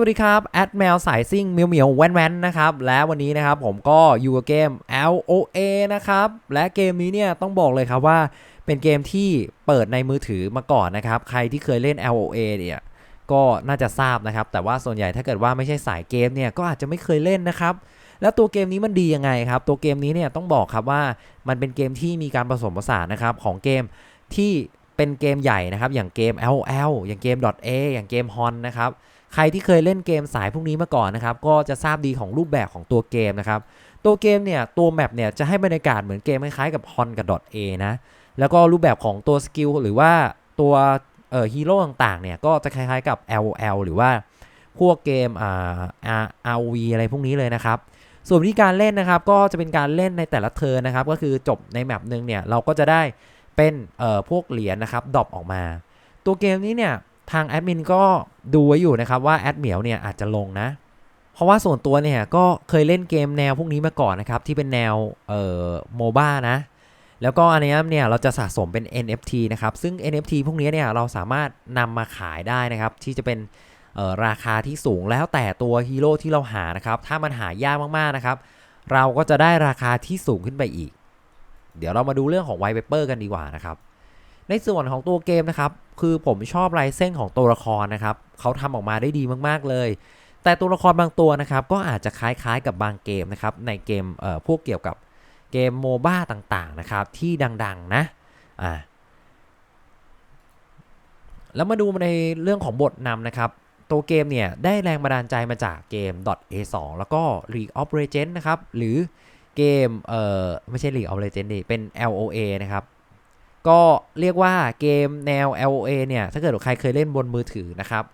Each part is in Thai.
วัสดีครับ แอดแมวสายซิ่งเมียวเมียวแวนแวนนะครับ และวันนี้นะครับผมก็อยู่กับเกม LOA นะครับ และเกมนี้เนี่ยต้องบอกเลยครับว่าเป็นเกมที่เปิดในมือถือมาก่อนนะครับ ใครที่เคยเล่น LOA เนี่ยก็น่าจะทราบนะครับ แต่ว่าส่วนใหญ่ถ้าเกิดว่าไม่ใช่สายเกมเนี่ยก็อาจจะไม่เคยเล่นนะครับ แล้วตัวเกมนี้มันดียังไงครับ ตัวเกมนี้เนี่ยต้องบอกครับว่ามันเป็นเกมที่มีการผสมผสานนะครับของเกมที่เป็นเกมใหญ่นะครับ อย่างเกม LOL อย่างเกม .A อย่างเกม HON นะครับ ใครที่เคยเล่นเกมสายพวกนี้มาก่อนนะครับ ก็จะทราบดีของรูปแบบของตัวเกมนะครับ ตัวเกมเนี่ยตัวแมปเนี่ยจะให้บรรยากาศเหมือนเกมคล้ายๆกับ HON กับ .A นะ แล้วก็รูปแบบของตัวสกิลหรือว่าตัวเอ่อฮีโร่ต่างๆเนี่ยก็จะคล้ายๆกับ LOL หรือว่าพวกเกมอ่า ROV อะไรพวกนี้เลยนะครับ ส่วนวิธีการเล่นนะครับก็จะเป็นการเล่นในแต่ละเทิร์นนะครับ ก็คือจบในแมปหนึ่งเนี่ยเราก็จะได้เป็นเอ่อพวกเหรียญนะครับดรอปออกมา ตัวเกมนี้เนี่ย ทางแอดมินก็ดูไว้อยู่นะครับว่าแอดเหมียวเนี่ยอาจจะลงนะ เพราะว่าส่วนตัวเนี่ยก็เคยเล่นเกมแนวพวกนี้มาก่อนนะครับ ที่เป็นแนวเอ่อโมบ้านะ แล้วก็อันนี้เนี่ยเราจะสะสมเป็น NFT นะครับ ซึ่ง NFT พวกนี้เนี่ยเราสามารถนำมาขายได้นะครับ ที่จะเป็นราคาที่สูงแล้วแต่ตัวฮีโร่ที่เราหานะครับ ถ้ามันหายากมากๆนะครับ เราก็จะได้ราคาที่สูงขึ้นไปอีก เดี๋ยวเรามาดูเรื่องของไวเปเปอร์กันดีกว่านะครับ ในส่วนของตัวเกมนะครับ คือผมชอบลายเส้นของตัวละครนะครับเขาทำออกมาได้ดีมากๆเลย แต่ตัวละครบางตัวนะครับ ก็อาจจะคล้ายๆกับบางเกมนะครับ ในเกมเอ่อพวกเกี่ยวกับเกมโมบ้าต่างๆนะครับ ที่ดังๆนะอ่าแล้วมาดูในเรื่องของบทนำนะครับ ตัวเกมเนี่ยได้แรงบันดาลใจมาจากเกม .a2 แล้วก็ League of Legends นะครับ หรือเกมเอ่อไม่ใช่ League of Legends ดิเป็น LOA นะครับ ก็เรียกว่าเกมแนว LOA เนี่ย ถ้าเกิดใครเคยเล่นบนมือถือนะครับ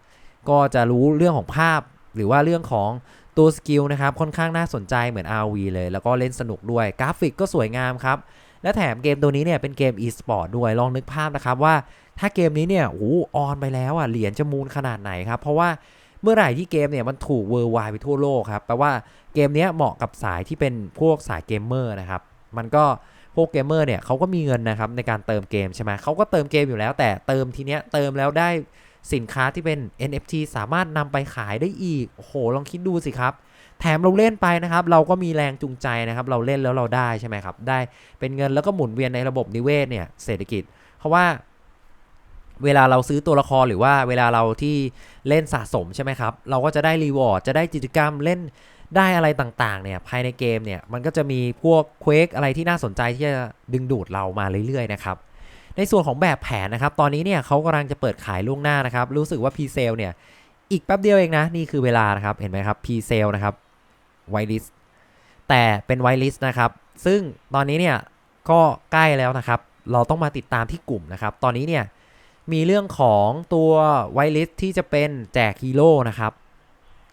ก็จะรู้เรื่องของภาพหรือว่าเรื่องของตัวสกิลนะครับ ค่อนข้างน่าสนใจเหมือน RV เลย แล้วก็เล่นสนุกด้วยกราฟิกก็สวยงามครับ และแถมเกมตัวนี้เนี่ยเป็นเกม e-sport ด้วยลองนึกภาพนะครับว่าถ้าเกมนี้เนี่ยโอ้ออนไปแล้วอะเหรียญจะมูลขนาดไหนครับ เพราะว่าเมื่อไหร่ที่เกมเนี่ยมันถูกเวอร์ไวไปทั่วโลกครับแปลว่าเกมเนี้ยเหมาะกับสายที่เป็นพวกสายเกมเมอร์นะครับ มันก็ พวกเกมเมอร์เนี่ยเขาก็มีเงินนะครับในการเติมเกมใช่ไหมเขาก็เติมเกมอยู่แล้ว แต่เติมทีเนี้ยเติมแล้วได้สินค้าที่เป็น NFT สามารถนำไปขายได้อีก โอ้โห ลองคิดดูสิครับ แถมเราเล่นไปนะครับ เราก็มีแรงจูงใจนะครับ เราเล่นแล้วเราได้ใช่ไหมครับ ได้เป็นเงินแล้วก็หมุนเวียนในระบบนิเวศเนี่ย เศรษฐกิจ เพราะว่าเวลาเราซื้อตัวละครหรือว่าเวลาเราที่เล่นสะสมใช่ไหมครับ เราก็จะได้รีวอร์ด จะได้กิจกรรมเล่น ได้อะไรต่างๆเนี่ยภายในเกมเนี่ยมันก็จะมีพวกเควกอะไรที่น่าสนใจที่จะดึงดูดเรามาเรื่อยๆนะครับในส่วนของแบบแผนนะครับ ตอนนี้เนี่ยเขากำลังจะเปิดขายล่วงหน้านะครับ รู้สึกว่า p s a l e เนี่ย อีกแป๊บเดียวเองนะ นี่คือเวลานะครับ เห็นไหมครับ p s a l e นะครับ white list แต่เป็น white list นะครับ ซึ่งตอนนี้เนี่ยก็ใกล้แล้วนะครับ เราต้องมาติดตามที่กลุ่มนะครับ ตอนนี้เนี่ยมีเรื่องของตัว white list ที่จะเป็นแจกฮีโร่นะครับ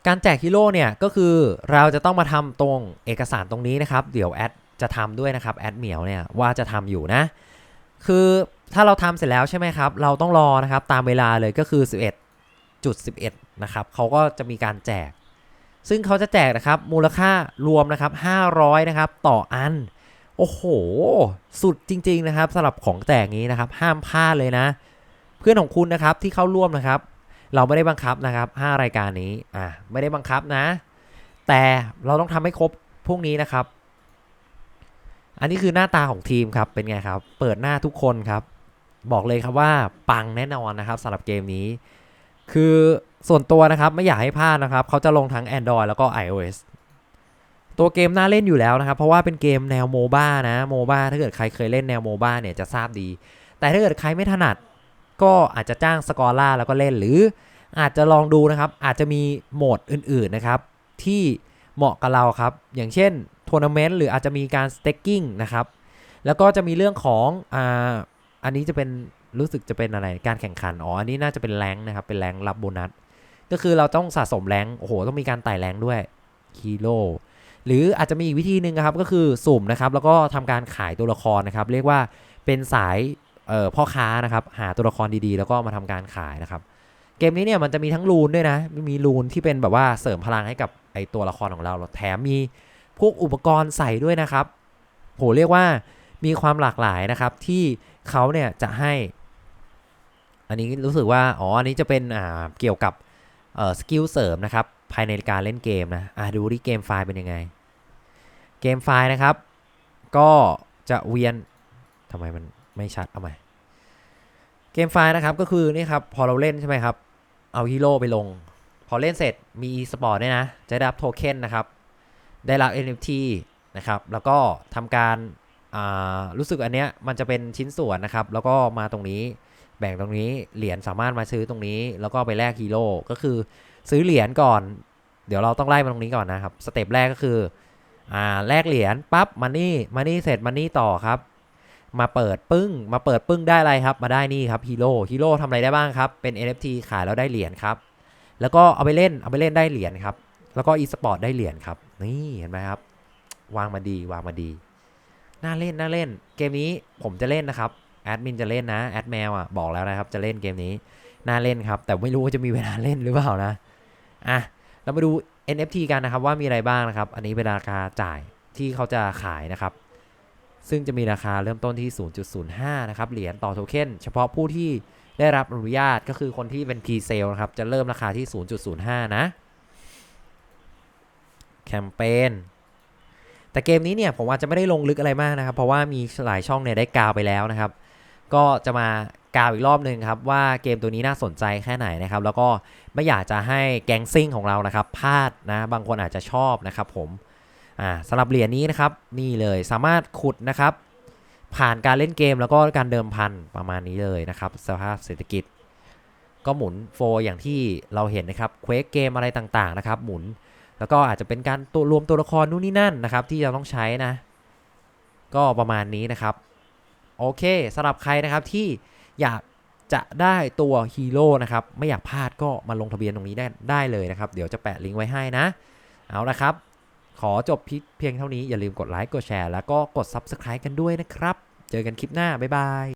การแจกฮีโร่เนี่ยก็คือเราจะต้องมาทำตรงเอกสารตรงนี้นะครับ เดี๋ยวแอดจะทำด้วยนะครับแอดเหมียวเนี่ยว่าจะทำอยู่นะ คือถ้าเราทำเสร็จแล้วใช่ไหมครับ เราต้องรอนะครับตามเวลาเลยก็คือ 11.11 นะครับเขาก็จะมีการแจก ซึ่งเขาจะแจกนะครับมูลค่ารวมนะครับ500 นะครับต่ออัน โอ้โห สุดจริง ๆ นะครับสำหรับของแจกนี้นะครับ ห้ามพลาดเลยนะ เพื่อนของคุณนะครับที่เข้าร่วมนะครับ เราไม่ได้บังคับนะครับ 5 รายการนี้อ่าไม่ได้บังคับนะ แต่เราต้องทำให้ครบพวกนี้นะครับ อันนี้คือหน้าตาของทีมครับเป็นไงครับ เปิดหน้าทุกคนครับ บอกเลยครับว่าปังแน่นอนนะครับสำหรับเกมนี้ คือส่วนตัวนะครับไม่อยากให้พลาดนะครับ เขาจะลงทั้ง Android แล้วก็ iOS ตัวเกมน่าเล่นอยู่แล้วนะครับ เพราะว่าเป็นเกมแนวโมบ้านะโมบ้าถ้าเกิดใครเคยเล่นแนวโมบ้าเนี่ยจะทราบดี แต่ถ้าเกิดใครไม่ถนัด ก็อาจจะจ้างสกอร่าแล้วก็เล่นหรืออาจจะลองดูนะครับ อาจจะมีโหมดอื่นๆนะครับ ที่เหมาะกับเราครับ อย่างเช่นทัวร์นาเมนต์หรืออาจจะมีการสเต็กกิ้งนะครับ แล้วก็จะมีเรื่องของอ่าอันนี้จะเป็นรู้สึกจะเป็นอะไรการแข่งขันอ๋ออันนี้น่าจะเป็นแรงนะครับ เป็นแรงรับโบนัสก็คือเราต้องสะสมแรงโอ้โหต้องมีการไต่แรงด้วยฮีโรหรืออาจจะมีอีกวิธีหนึ่งครับก็คือสุ่มนะครับ แล้วก็ทำการขายตัวละครนะครับ เรียกว่าเป็นสาย เอ่อพ่อค้านะครับหาตัวละครดีๆ แล้วก็มาทำการขายนะครับ เกมนี้เนี่ยมันจะมีทั้งรูนด้วยนะ มีรูนที่เป็นแบบว่าเสริมพลังให้กับไอตัวละครของเราแถมมีพวกอุปกรณ์ใส่ด้วยนะครับโหเรียกว่ามีความหลากหลายนะครับที่เขาเนี่ยจะให้ อันนี้รู้สึกว่าอ๋ออันนี้จะเป็นอ่าเกี่ยวกับเอ่อสกิลเสริมนะครับภายในการเล่นเกมนะอะดูที่เกมไฟล์เป็นยังไง เกมไฟล์นะครับ ก็จะเวียน ทำไมมันไม่ชัดเอาใหม่เกมไฟล์นะครับก็คือนี่ครับพอเราเล่นใช่ไหมครับ เอาฮีโร่ไปลง พอเล่นเสร็จมี e-sport ด้วยนะ จะได้รับโทเค็นนะครับ ได้รับ NFT นะครับ แล้วก็ทำการรู้สึกอันเนี้ยมันจะเป็นชิ้นส่วนนะครับ แล้วก็มาตรงนี้แบ่งตรงนี้เหรียญสามารถมาซื้อตรงนี้ แล้วก็ไปแลกฮีโร่ก็คือซื้อเหรียญก่อน เดี๋ยวเราต้องไล่มาตรงนี้ก่อนนะครับสเต็ปแรกก็คืออ่าแลกเหรียญปั๊บมานี่มานี่เสร็จมานี่ต่อครับ มาเปิดปึ้ง มาเปิดปึ้งได้อะไรครับ มาได้นี่ครับฮีโร่ฮีโร่ทำอะไรได้บ้างครับ เป็น NFT ขายแล้วได้เหรียญครับ แล้วก็เอาไปเล่น เอาไปเล่นได้เหรียญครับ แล้วก็ e-sport ได้เหรียญครับ นี่เห็นไหมครับ วางมาดี วางมาดี น่าเล่น น่าเล่น เกมนี้ผมจะเล่นนะครับ แอดมินจะเล่นนะ แอดแมวอะ บอกแล้วนะครับ จะเล่นเกมนี้ น่าเล่นครับ แต่ไม่รู้ว่าจะมีเวลาเล่นหรือเปล่านะ อะ เรามาดู NFT กันนะครับว่ามีอะไรบ้างนะครับ อันนี้เป็นราคาจ่ายที่เขาจะขายนะครับ ซึ่งจะมีราคาเริ่มต้นที่ 0.05 นะครับ เหรียญต่อโทเค็นเฉพาะผู้ที่ได้รับอนุญาตก็คือคนที่เป็น P-Sale นะครับ จะเริ่มราคาที่ 0.05 นะ แคมเปญแต่เกมนี้เนี่ยผมอาจจะไม่ได้ลงลึกอะไรมากนะครับ เพราะว่ามีหลายช่องเนี่ยได้กาวไปแล้วนะครับ ก็จะมากาวอีกรอบหนึ่งครับว่าเกมตัวนี้น่าสนใจแค่ไหนนะครับ แล้วก็ไม่อยากจะให้แก๊งซิ่งของเรานะครับพลาดนะบางคนอาจจะชอบนะครับผม อ่าสำหรับเหรียญนี้นะครับนี่เลยสามารถขุดนะครับผ่านการเล่นเกมแล้วก็การเดิมพันประมาณนี้เลยนะครับสภาพเศรษฐกิจ ก็หมุนโฟร์อย่างที่เราเห็นนะครับเควกเกมอะไรต่างๆนะครับหมุนแล้วก็อาจจะเป็นการตัวรวมตัวละครนู่นนี่นั่นนะครับที่เราต้องใช้นะก็ประมาณนี้นะครับโอเคสำหรับใครนะครับที่อยากจะได้ตัวฮีโร่นะครับไม่อยากพลาดก็มาลงทะเบียนตรงนี้ได้ได้เลยนะครับ เดี๋ยวจะแปะลิงก์ไว้ให้นะ เอาละครับ ขอจบเพียงเท่านี้อย่าลืมกดไลค์กดแชร์แล้วก็กด Subscribe กันด้วยนะครับ เจอกันคลิปหน้า บ๊ายบาย